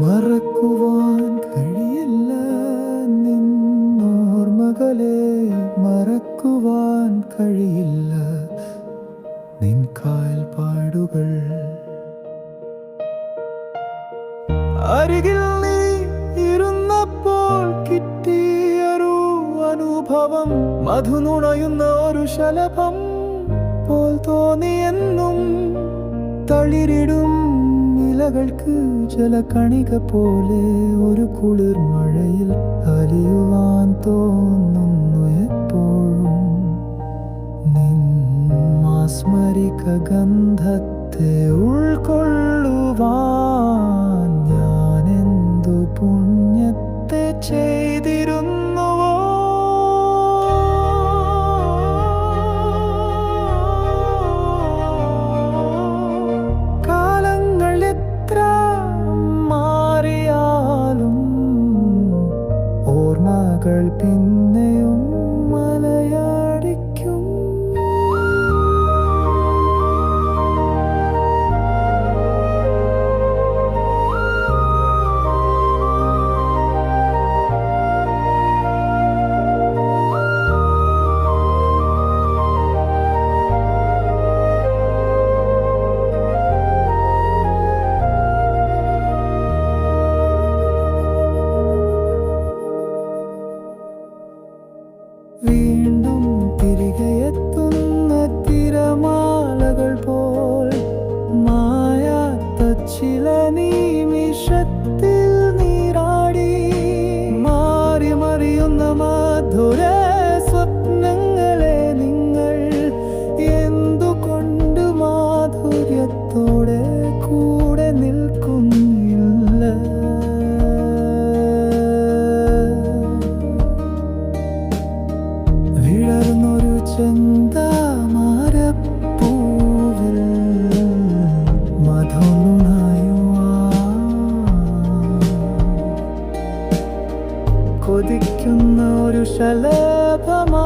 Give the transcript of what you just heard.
മറക്കുവാൻ കഴിയില്ല നിന്നോർമകളെ മറക്കുവാൻ കഴിയില്ല നിൻ കാൽപാടുകൾ അരികിൽ നീ ഇരുന്നപ്പോൾ കിട്ടിയൊരു അനുഭവം മധുനുണയുന്ന ഒരു ശലഭം പോൽ തോന്നിയെന്നും തളിരിടും ഇലകൾക്ക് കണിക പോലെ ഒരു കുളിർ മഴയിൽ അലിയുവാൻ തോന്നുന്നു എപ്പോഴും. നിന്മാസ്മരിക ഗന്ധത്തെ ഉൾക്കൊള്ളുവാൻ ഞാൻ എന്തു പുണ്യത്തെ ചെയ്തിരുന്നുവോ ഓർമ്മകൾ പിന്നെയും വീണ്ടും തിരമാലകൾ പോൽ നിമിഷത്തിൽ നീരാടി മാറി മറിയുന്ന മധുര കൊതിക്കുന്ന ഒരു ശലഭമാ